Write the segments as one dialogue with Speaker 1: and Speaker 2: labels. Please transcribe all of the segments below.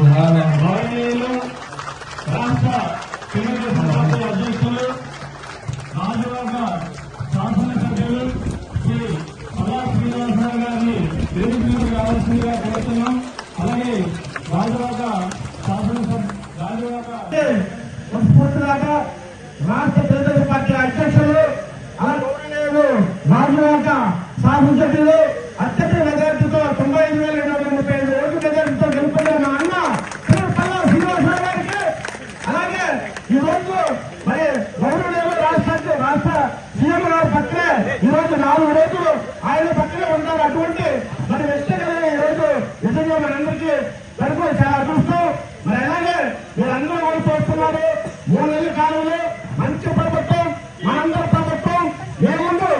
Speaker 1: గౌరవనీయులు రాష్ట్ర తెలుగుదేశం పార్టీ అధ్యక్షులు రాజవర్గ శాసనసభ్యులు శ్రీ పల్లా శ్రీనివాసరావు గారిని వేదిక రావాల్సిందిగా కోరుతున్నాం అలాగే రాజవర్గ శాసనసభ రాజవర్గ
Speaker 2: మనస్ఫూర్తిగా రాష్ట్ర తెలుగుదేశం పార్టీ అధ్యక్షులు అలా గౌరవనీయులు రాజువాక శాసనసభ్యులు అత్యంత మెజార్టీతో తొంభై ఐదు వేల రెండు వందల ముప్పై ఐదు ఓట్ల మెజార్టీతో గెలుపొందిన మా అన్న శ్రీ పల్లా శ్రీనివాసరావు గారికి అలాగే ఈ రోజు మరి గౌరవనీయులు రాష్ట్రానికి రాష్ట్ర సీఎం గారి పక్కనే ఈ రోజు నాలుగు రోజులు ఆయన పక్కనే ఉంటారు అటువంటి మరి వ్యక్తిగతంగా ఈ రోజు నిజంగా మనందరికీ వరకు చాలా అదృష్టం మరి అలాగే మీరందరూ కూడా చూస్తున్నారు మూడు నెలల కాలంలో మంచి ప్రభుత్వం మనందరి ప్రభుత్వం ఏముందు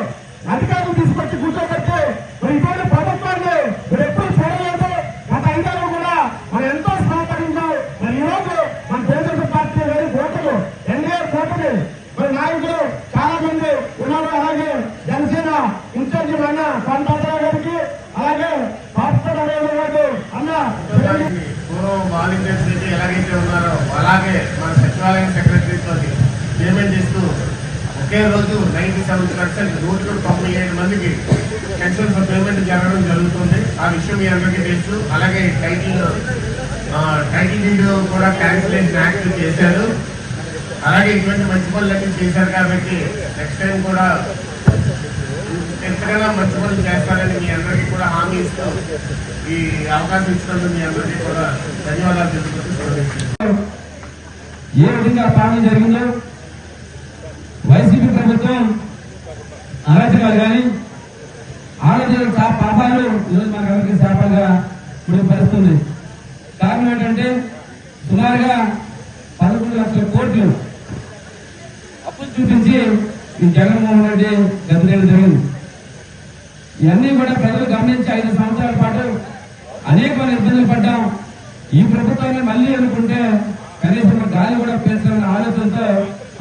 Speaker 2: అధికారులు తీసుకొచ్చి కూర్చోబెట్టి మరి ఇటువంటి ప్రభుత్వాన్ని మీరు ఎప్పుడు చూడలేదు గత ఐదేళ్ళు కూడా మనం ఎంతో సహకరించాం మరి ఈ రోజు మన తెలుగుదేశం పార్టీ గారి కోటలు ఎన్డీఏ కోటలు మరి నాయకులు చాలా మంది ఉన్నారు అలాగే జనసేన ఇన్ఛార్జి అన్న కొండరావు గారికి అలాగే భాస్కర్ అనే గారు అన్న
Speaker 3: దానికి పూర్వం వాలంటీర్స్ అయితే ఎలాగైతే ఉన్నారో అలాగే మన సచివాలయం సెక్రటరీతో పేమెంట్ ఇస్తూ ఒకే నైంటీ నైన్టీ సెవెన్ పర్సెంట్ నూటికి తొంభై ఏడు మందికి పెన్షన్స్ పేమెంట్ జరగడం జరుగుతుంది. ఆ విషయం మీ అందరికీ తెలుసు. అలాగే టైటిల్ టైటిల్ డీడ్ కూడా క్యాన్సిలేషన్ యాక్ట్ చేశారు. అలాగే ఇటువంటి మంచి పనులన్నీ చేశారు కాబట్టి నెక్స్ట్ టైం కూడా ఎంతగానో మంచి పనులు చేస్తారని మీ అందరికీ కూడా హామీ ఇస్తూ ఈ అవకాశం ఇచ్చినందుకు మీ అందరికీ కూడా ధన్యవాదాలు తెలుపుతూ
Speaker 2: ఏ విధంగా పాలన జరిగిందో వైసీపీ ప్రభుత్వం అరాచకాలు కానీ ఆలోచన పాపాలు ఈరోజు మనకు అందరికీ శాపాలుగా ఇప్పుడు పరుస్తుంది కారణం ఏంటంటే సుమారుగా పదకొండు లక్షల కోట్లు అప్పులు చూపించి ఈ జగన్మోహన్ రెడ్డి గతంలో జరిగింది. ఇవన్నీ కూడా ప్రజలు గమనించి ఐదు సంవత్సరాల పాటు అనేకమైన ఇబ్బందులు పడ్డాం. ఈ ప్రభుత్వాన్ని మళ్ళీ అనుకుంటే కనీసం గాలి కూడా పీల్చాలనే ఆలోచనతో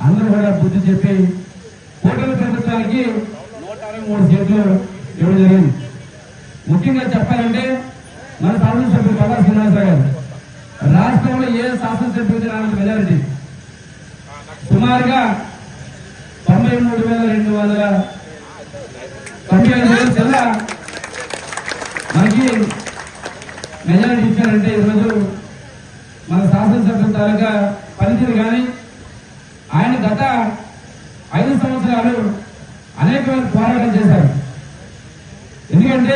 Speaker 2: అందరూ కూడా బుద్ధి చెప్పి కూటమి ప్రభుత్వానికి నూట అరవై మూడు సీట్లు ఇవ్వడం జరిగింది. ముఖ్యంగా చెప్పాలంటే మన శాసనసభ్యులు పల్లా శ్రీనివాసరావు గారు రాష్ట్రంలో ఏ శాసనసభ్యులు రావాలి మెజారిటీ? సుమారుగా తొంభై మూడు వేల రెండు వందల తొంభై ఐదు వేల జిల్లా మనకి మెజారిటీ ఇచ్చారంటే ఈరోజు మన శాసనసభ్యుల తాలూకా పనితీరు కానీ ఆయన గత ఐదు సంవత్సరాలు అనేకమైన పోరాటం చేశారు. ఎందుకంటే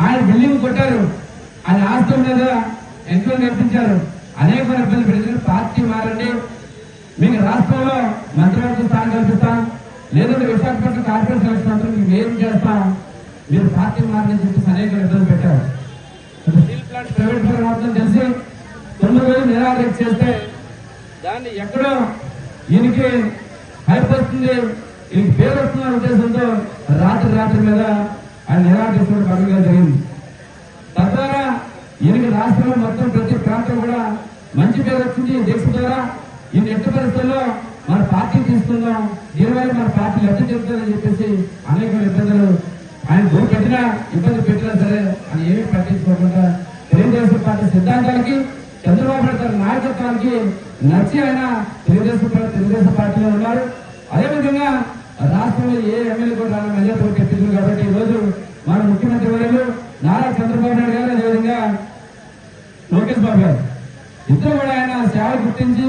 Speaker 2: ఆయన బిల్డింగ్ కొట్టారు. ఆయన ఆస్తి మీద ఎంక్వైరీ నడిపించారు అనేకమైన ఇబ్బంది పెట్టారు పార్టీ మారండి. మీకు రాష్ట్రంలో మంత్రివర్గ స్థానం కల్పిస్తాం. లేదంటే విశాఖపట్నం కార్పొరేషన్ వచ్చినప్పుడు మీకు ఏం చేస్తాం? మీరు పార్టీ మారని చెప్పేసి అనేక ఇబ్బంది పెట్టారు. స్టీల్ ప్లాంట్ ప్రైవేట్ పరం అవుతుందని తెలిసి తొమ్మిది వేలు నిరాదరణ చేస్తే దాన్ని ఎక్కడో ఈయనకి హైప్ వస్తుంది ఈయనకి పేరు వస్తున్న ఉద్దేశంతో రాత్రి రాత్రి మీద ఆయన నిరాకరించడం పరంగా జరిగింది. తద్వారా ఈయనకి రాష్ట్రంలో మొత్తం ప్రతి ప్రాంతం కూడా మంచి పేరు వచ్చింది. ఈ దేశం ద్వారా ఈ ఎట్టి పరిస్థితుల్లో మన పార్టీ తీసుకుందాం దీనివల్ల మన పార్టీ లబ్ధి చెందుతుందని చెప్పేసి అనేక ఇబ్బందులు ఆయన దూరం పెట్టినా ఇబ్బంది పెట్టినా సరే అని ఏమీ పట్టించుకోకుండా తెలుగుదేశం పార్టీ సిద్ధాంతాలకి చంద్రబాబు నాయుడు గారి నాయకత్వానికి నచ్చి ఆయన తెలుగుదేశం తెలుగుదేశం పార్టీలో ఉన్నారు. అదేవిధంగా రాష్ట్రంలో ఏ ఎమ్మెల్యే కూడా రాని మెజార్టీ తెప్పించారు కాబట్టి ఈ రోజు మన ముఖ్యమంత్రి వర్యులు నారా చంద్రబాబు నాయుడు గారు అదేవిధంగా లోకేష్ బాబు గారు. ఇద్దరు కూడా ఆయన సేవలు గుర్తించి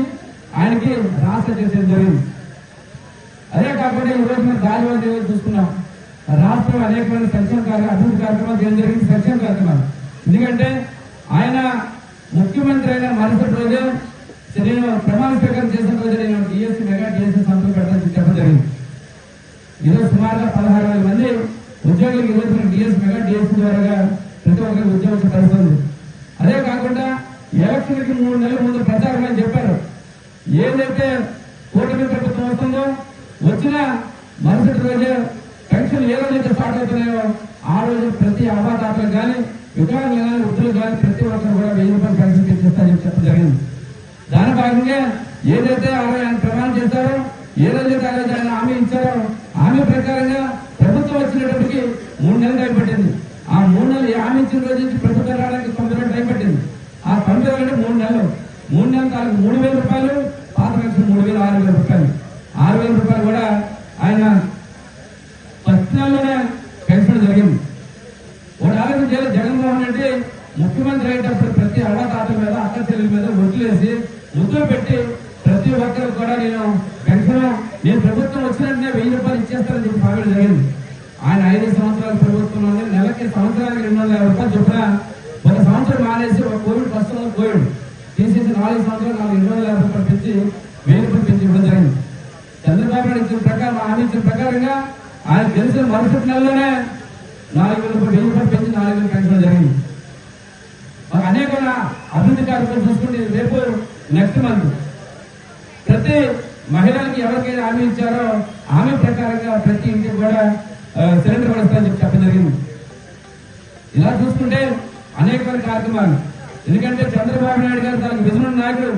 Speaker 2: ఆయనకి రాష్ట్ర చేసేది జరిగింది. అదే కాకుండా ఈరోజు రోజు మనం గాలివాడి చూసుకున్నాం రాష్ట్రం అనేకమైన సంక్షేమ కార్య అభివృద్ధి కార్యక్రమాలు చేయడం జరిగింది? సంక్షేమ కార్యక్రమాలు. ఎందుకంటే ఆయన ముఖ్యమంత్రి అయిన మరుసటి రోజు నేను ప్రమాణ స్వీకారం చేసిన రోజు నేను డిఎస్సీ మెగా డిఎస్సీ సంస్థలు పెట్టాలని చెప్పడం జరిగింది. ఈరోజు సుమారుగా పదహారు వేల మంది ఉద్యోగులకు ఈరోజు మన మెగా డిఎస్సీ ద్వారా ప్రతి ఒక్కరికి ఉద్యోగం పడుతుంది అదే కాకుండా ఎలక్షన్కి మూడు నెలల ముందు ప్రచారం అని చెప్పారు. ఏదైతే కూటమి ప్రభుత్వం వస్తుందో వచ్చిన మరుసటి రోజు పెన్షన్ ఏ రోజైతే స్టార్ట్ అవుతున్నాయో ఆ రోజు ప్రతి అవాతాతలకు కానీ వికలాంగులు కానీ వృద్ధులు కానీ ప్రతి ఒక్కరు కూడా వెయ్యి రూపాయలు పెన్షన్ తెచ్చిస్తారని చెప్పడం జరిగింది. దాని భాగంగా ఏదైతే ఆయన ప్రమాణం చేశారో ఏదైతే ఆయన హామీ ఇచ్చారో హామీ ప్రకారంగా ప్రభుత్వం వచ్చినప్పటికీ మూడు నెలలు టైం పట్టింది. ఆ మూడు నెలలు హామీ ఇచ్చిన రోజు నుంచి ప్రభుత్వం రావడానికి తొమ్మిది టైం పట్టింది. ఆ తొమ్మిది మూడు నెలలు. మూడు నెలలు తాలకు మూడు వేల రూపాయలు పాత లక్షలు మూడు వేల ఆరు వేల రూపాయలు. ఆరు వేల రూపాయలు కూడా ఆయన ముఖ్యమంత్రి అయినప్పుడు ప్రతి అవ్వతాతల మీద అక్క చెల్లెల మీద ఒట్లేసి ముద్దు పెట్టి ప్రతి ఒక్కరు కూడా నేను పెన్షన్ నేను ప్రభుత్వం వచ్చినట్టే వెయ్యి రూపాయలు ఇచ్చేస్తానని చెప్పి పాగడం జరిగింది. ఆయన ఐదు సంవత్సరాల ప్రభుత్వంలోనే నెలకి సంవత్సరానికి రెండు వందల యాభై రూపాయలు చొప్పున ఒక సంవత్సరం మానేసి ఒక కోవిడ్ ఫస్ట్ కోవిడ్ తీసేసి నాలుగు సంవత్సరాలు నాలుగు రెండు వందల యాభై రూపాయలు పెంచి వెయ్యి రూపాయలు పెంచి ఇవ్వడం జరిగింది. చంద్రబాబు నాయుడు ఇచ్చిన ప్రకారం హామీ ఇచ్చిన ప్రకారంగా ఆయన తెలిసిన మరుసటి నెలలోనే నాలుగు వేల రూపాయలు వెయ్యి రూపాయలు పెంచి నాలుగు వేలు పెంచడం జరిగింది. మాకు అనేక అభివృద్ధి కార్యక్రమాలు చూసుకుంటే రేపు నెక్స్ట్ మంత్. ప్రతి మహిళలకి ఎవరికైనా హామీ ఇచ్చారో హామీ ప్రకారంగా ప్రతి ఇంటికి కూడా సిలిండర్ కూడా చెప్పి చెప్పడం జరిగింది. ఇలా చూసుకుంటే అనేక కార్యక్రమాలు. ఎందుకంటే చంద్రబాబు నాయుడు గారు తనకు విజయన నాయకుడు.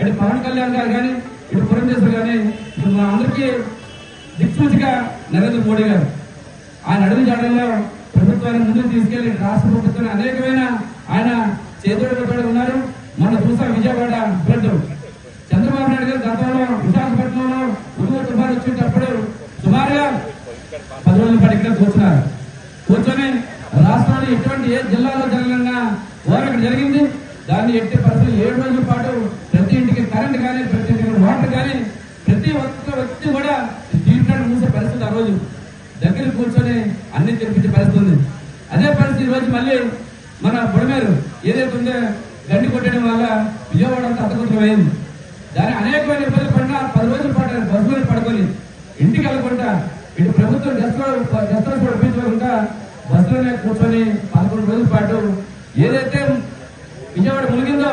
Speaker 2: ఇటు పవన్ కళ్యాణ్ గారు కానీ ఇటు పురంధేశ్వర్ కానీ ఇప్పుడు మా అందరికీ దిక్సూచిగా నరేంద్ర మోడీ గారు. ఆయన అడుగు జాడల్లో ప్రభుత్వాన్ని ముందుకు తీసుకెళ్ళి రాష్ట్ర ప్రభుత్వాన్ని అనేకమైన ఆయన చేతుడు కూడా ఉన్నారు. మన చూసాం విజయవాడ బ్లడ్. చంద్రబాబు నాయుడు గారు గతంలో విశాఖపట్నంలో ఉరువు తుఫాను వచ్చేటప్పుడు సుమారుగా పది రోజుల పాటు ఇక్కడ కూర్చున్నారు. కూర్చొని రాష్ట్రంలో ఎటువంటి ఏ జిల్లాలో జరగలన్నా వారు ఇక్కడ జరిగింది. దాన్ని ఎట్టి పరిస్థితులు ఏడు రోజుల పాటు ప్రతి ఇంటికి కరెంట్ కానీ ప్రతి ఇంటికి వాటర్ కానీ ప్రతి ఒక్క వ్యక్తి కూడా ట్రీట్మెంట్ మూసే పరిస్థితి ఆ రోజు. దగ్గర కూర్చొని అన్ని తెప్పించే పరిస్థితి ఉంది. అదే పరిస్థితి ఈరోజు రోజు మళ్ళీ మన బుడమేరు ఏదైతే ఉందో గండి కొట్టడం వల్ల విజయవాడ అంతా అతకొట్టమైంది దాని అనేకమైన ఇబ్బందులు పడినా పది రోజుల పాటు ఆయన బస్సు మీద పడుకొని ఇంటికి వెళ్ళకుండా ఇటు ప్రభుత్వం గెస్ట్లో గెస్ట్లో కూడా బస్సులోనే కూర్చొని పదకొండు రోజుల పాటు ఏదైతే విజయవాడ మునిగిందో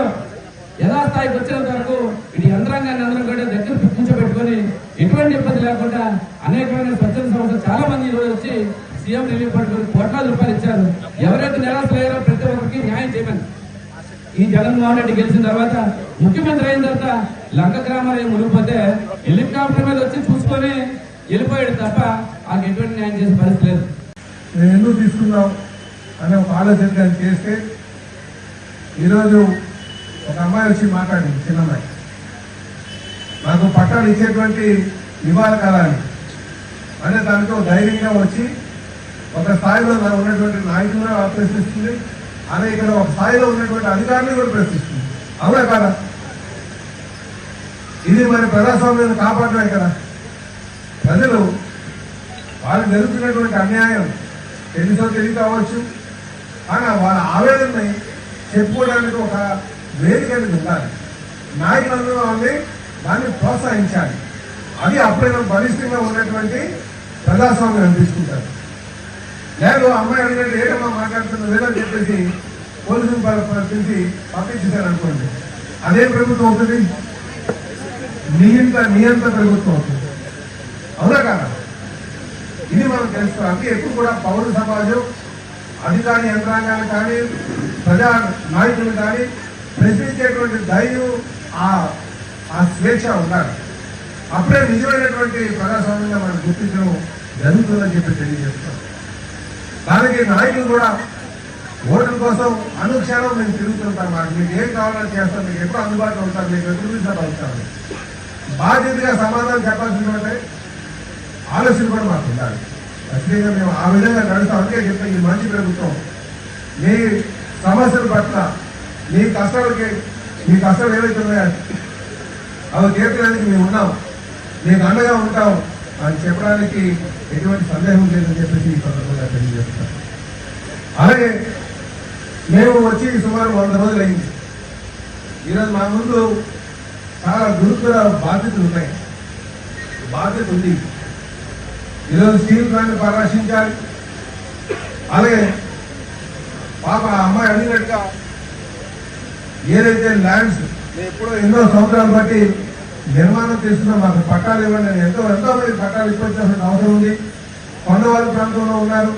Speaker 2: యథాస్థాయికి వచ్చేంత వరకు ఇటు యంత్రాంగాన్ని అందరం కూడా దగ్గర కూర్చోబెట్టుకొని ఎటువంటి ఇబ్బంది లేకుండా అనేకమైన స్వచ్ఛంద సంస్థలు చాలా మంది ఈరోజు రోజు వచ్చి సీఎం రిలీఫ్ పడుకొని కోట్లాది రూపాయలు ఇచ్చారు. ఎవరైతే నిరాశలేరో ప్రతి ఒక్కరికి న్యాయం చేయమని ఈ జగన్మోహన్ రెడ్డి గెలిచిన తర్వాత ముఖ్యమంత్రి అయిన తర్వాత లంక గ్రామాలు మునిగిపోతే హెలికాప్టర్ మీద వచ్చి చూసుకొని వెళ్ళిపోయాడు తప్ప ఆయనకు ఎటువంటి న్యాయం చేసే పరిస్థితి లేదు.
Speaker 4: మేము ఎందుకు తీసుకున్నాం అనే ఒక ఆలోచన కానీ చేస్తే ఈరోజు ఒక అమ్మాయి వచ్చి మాట్లాడింది చిన్నమ్మాయి. నాకు పట్టాలు ఇచ్చేటువంటి ఇవాళ కాలాన్ని. అనే దానితో ధైర్యంగా వచ్చి ఒక స్థాయిలో నా ఉన్నటువంటి నాయకులను ప్రశ్నిస్తుంది అదే ఇక్కడ ఒక స్థాయిలో ఉన్నటువంటి అధికారులు కూడా ప్రశ్నిస్తుంది అవునా కదా? ఇది మరి ప్రజాస్వామ్యాన్ని కాపాడమే కదా. ప్రజలు వాళ్ళు జరుగుతున్నటువంటి అన్యాయం తెలుసో తెలియ కావచ్చు కానీ వాళ్ళ ఆవేదనని చెప్పుకోవడానికి ఒక వేదిక అనేది ఉండాలి. నాయకులందరూ వాళ్ళని దాన్ని ప్రోత్సహించాలి. అది అప్పుడే బలిష్టంగా ఉన్నటువంటి ప్రజాస్వామ్యం అనిపిస్తుంటారు లేదు అమ్మాయి అడిగినట్టు ఏదమ్మా మాట్లాడుతున్నది లేదని చెప్పేసి పోలీసులు పిలిచి పంపించేశారు అనుకోండి అదే ప్రభుత్వం అవుతుంది. నియంత నియంత ప్రభుత్వం అవుతుంది. అవునా కదా? ఇది మనం తెలుసుకోవాలి. అంటే ఎప్పుడు కూడా పౌర సమాజం అధికారి యంత్రాంగాలు కానీ ప్రజా నాయకులు కానీ ప్రశ్నించేటువంటి ధైర్యం ఆ ఆ స్వేచ్ఛ ఉండాలి. అప్పుడే నిజమైనటువంటి ప్రజాస్వామ్యంగా మనం గుర్తించడం జరుగుతుందని చెప్పి తెలియజేస్తాం దానికి నాయకులు కూడా ఓట్ల కోసం అనుక్షణం మేము తిరుగుతుంటాం మాకు మీకు ఏం కావాలని చేస్తాం మీకు ఎప్పుడు అందుబాటులో ఉంటారు మీకు ఎప్పుడు అవుతారు బాధ్యతగా సమాధానం చెప్పాల్సినటువంటి ఆలోచన కూడా మాకు ఉండాలి. ఖచ్చితంగా మేము ఆ విధంగా నడుస్తాం. అందుకే చెప్తాం ఈ మంచి ప్రభుత్వం. మీ సమస్యల పట్ల మీ కష్టాలకి మీ కష్టాలు ఏవైతే ఉన్నాయో అవి తీర్చడానికి మేము ఉన్నాం. మీకు అండగా ఉంటాం. చెప్పడానికి ఎటువంటి సందేహం లేదని చెప్పేసి ఈ సందర్భంగా తెలియజేస్తాం అలాగే మేము వచ్చి సుమారు వంద రోజులు అయింది ఈరోజు మా ముందు చాలా గురుతర బాధ్యతలు ఉన్నాయి. బాధ్యత ఉంది. ఈరోజు స్టీల్ ప్లాంట్ పరామర్శించాలి అలాగే పాప అమ్మాయి అడిగినట్టుగా ఏదైతే ల్యాండ్స్ ఎప్పుడో ఎన్నో సంవత్సరాలు బట్టి నిర్మాణం చేస్తున్నాం మాకు పట్టాలు ఇవ్వండి. అని ఎంతో ఎంతో మంది పట్టాలు ఇప్పించాల్సిన అవసరం ఉంది. కొండవాళ్ళ ప్రాంతంలో ఉన్నారు.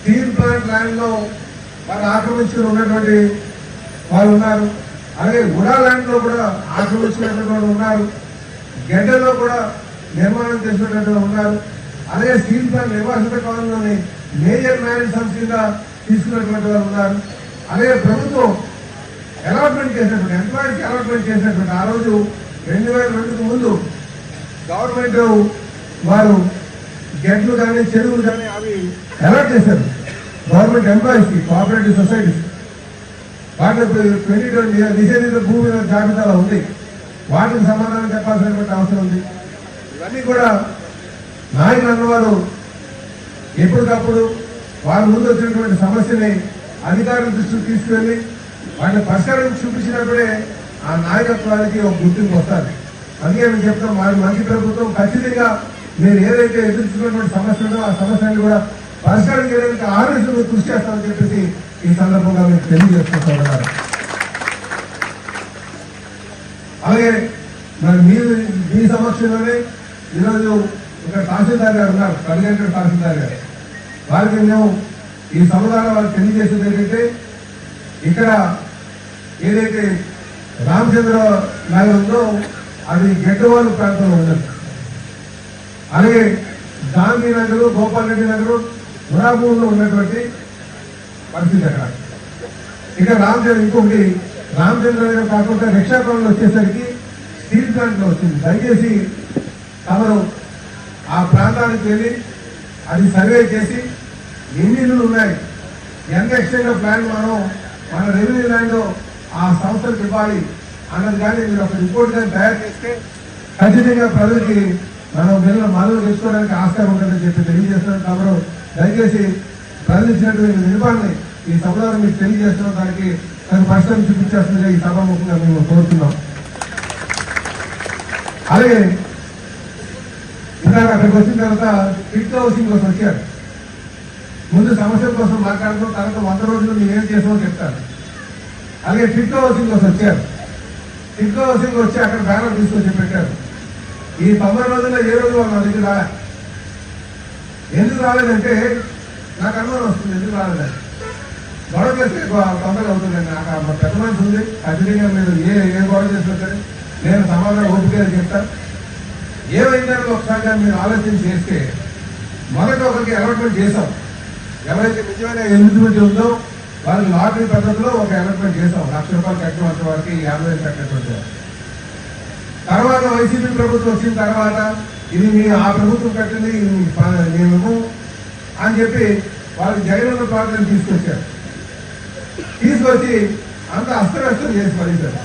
Speaker 4: స్టీల్ ప్లాంట్ ల్యాండ్లో వారు ఆక్రమించుకుని ఉన్నటువంటి వాళ్ళు ఉన్నారు. అలాగే ఉడా ల్యాండ్లో కూడా ఆక్రమించినటువంటి ఉన్నారు. గడ్డలో కూడా నిర్మాణం చేసినటువంటి ఉన్నారు. అలాగే స్టీల్ ప్లాంట్ నివాసిత కాలంలోని మేజర్ మ్యారేజ్ సంస్థ కింద తీసుకున్నటువంటి వారు ఉన్నారు. అలాగే ప్రభుత్వం అలాట్మెంట్ చేసినటువంటి ఎంప్లాయీస్కి అలాట్మెంట్ చేసినటువంటి ఆ రోజు రెండు వేల రెండుకు ముందు గవర్నమెంట్ వారు గెట్లు కానీ చెరువులు కానీ అవి అలర్ట్ చేశారు. గవర్నమెంట్ ఎంప్లాయీస్కి కోఆపరేటివ్ సొసైటీస్ వాటి ట్వంటీ ట్వంటీ నిషేధిత భూమి జాబితాలో ఉంది. వాటికి సమాధానం చెప్పాల్సినటువంటి అవసరం ఉంది. ఇవన్నీ కూడా నాయకులు అన్నవారు ఎప్పటికప్పుడు వారి ముందు వచ్చినటువంటి సమస్యని అధికారుల దృష్టికి తీసుకువెళ్ళి వాటిని పరిష్కారం చూపించినప్పుడే ఆ నాయకత్వానికి ఒక గుర్తింపు వస్తుంది. అందుకే మేము చెప్తాం వారి మంచి ప్రభుత్వం ఖచ్చితంగా మీరు ఏదైతే ఎదుర్కొన్నటువంటి సమస్యలో ఆ సమస్యలను కూడా పరిష్కారం చేయడానికి ఆరోగ్యంగా కృషి చేస్తామని చెప్పేసి ఈ సందర్భంగా మీకు తెలియజేసుకుంటున్నారు అలాగే మరి మీ మీ సమక్షంలోనే ఈరోజు ఇక్కడ తహసీల్దార్ గారు ఉన్నారు కళ్యాణ్ తహసీల్దార్ గారు. వారికి మేము ఈ సముదాయం వారికి తెలియజేసేది ఏంటంటే ఇక్కడ ఏదైతే రామచంద్ర నగరంలో అది గెడ్డవాళ్ళు ప్రాంతంలో ఉన్నది అలాగే గాంధీ నగరు గోపాల్ రెడ్డి నగరు మురాబూర్లో ఉన్నటువంటి పరిస్థితి అక్కడ. ఇక రామచంద్ర ఇంకొకటి రామచంద్ర నగర్ కాకుండా రిక్షాపురంలో వచ్చేసరికి స్టీల్ ప్లాంట్లో వచ్చింది. దయచేసి తమరు ఆ ప్రాంతానికి వెళ్ళి అది సర్వే చేసి ఎన్ని ఇల్లులు ఉన్నాయి ఎంత ఎక్స్టెండ్ ప్లాన్ మనం మన రెవెన్యూ ల్యాండ్ ఆ సంస్థలకు ఇవ్వాలి అన్నది కానీ మీరు ఒక రిపోర్ట్ కానీ తయారు చేస్తే ఖచ్చితంగా ప్రజలకి మనం వెళ్ళిన మనలు తెచ్చుకోవడానికి ఆస్కారం ఉంటుందని చెప్పి తెలియజేస్తున్నాం కాబట్టి దయచేసి ప్రజలు ఇచ్చినటువంటి నిర్మాణాన్ని ఈ సభలో మీకు తెలియజేస్తున్న. దానికి తన పరిశ్రమ చూపించేస్తుందిగా ఈ సభాముఖంగా మేము కోరుతున్నాం. అలాగే ఇందాక అక్కడికి వచ్చిన తర్వాత ఫిట్ హౌసింగ్ కోసం వచ్చారు. ముందు సమస్యల కోసం మాట్లాడుతూ తర్వాత వంద రోజులు మీరు ఏం చేసామో చెప్తారు. అలాగే ఫిట్ హౌసింగ్ కోసం వచ్చారు. ఫిట్ హౌసింగ్ వచ్చి అక్కడ బ్యానర్ తీసుకొచ్చి పెట్టారు. ఈ తొంభై రోజుల్లో ఏ రోజు వాళ్ళు నా దగ్గర రాలే. ఎందుకు రాలేదంటే నాకు అనుమానం వస్తుంది ఎందుకు రాలేదని. గొడవ చేస్తే తొందరగా అవుతుందండి నాకు ఆ పెద్ద మనసు ఉంది. ఖచ్చితంగా మీరు ఏ ఏ గొడవ చేస్తుంటారు నేను సమాధానం ఓపికగా చెప్తాను ఏమైందని ఒకసారి మీరు ఆలోచన చేస్తే మొదట ఒకరికి అలాట్మెంట్ చేశాం. ఎవరైతే నిజమైన ఎలిజిబిలిటీ ఉందో వాళ్ళకి లాటరీ పద్ధతిలో ఒక అలాట్మెంట్ చేసాం లక్ష రూపాయలు కట్టినంత వారికి యాభై వేలు కట్టినటువంటి తర్వాత వైసీపీ ప్రభుత్వం వచ్చిన తర్వాత ఇది మీ ఆ ప్రభుత్వం కట్టింది మేము అని చెప్పి వాళ్ళకి జగనన్న పాత్రను తీసుకొచ్చారు. తీసుకొచ్చి అంత అస్తవ్యస్తం చేసి పడేశారు.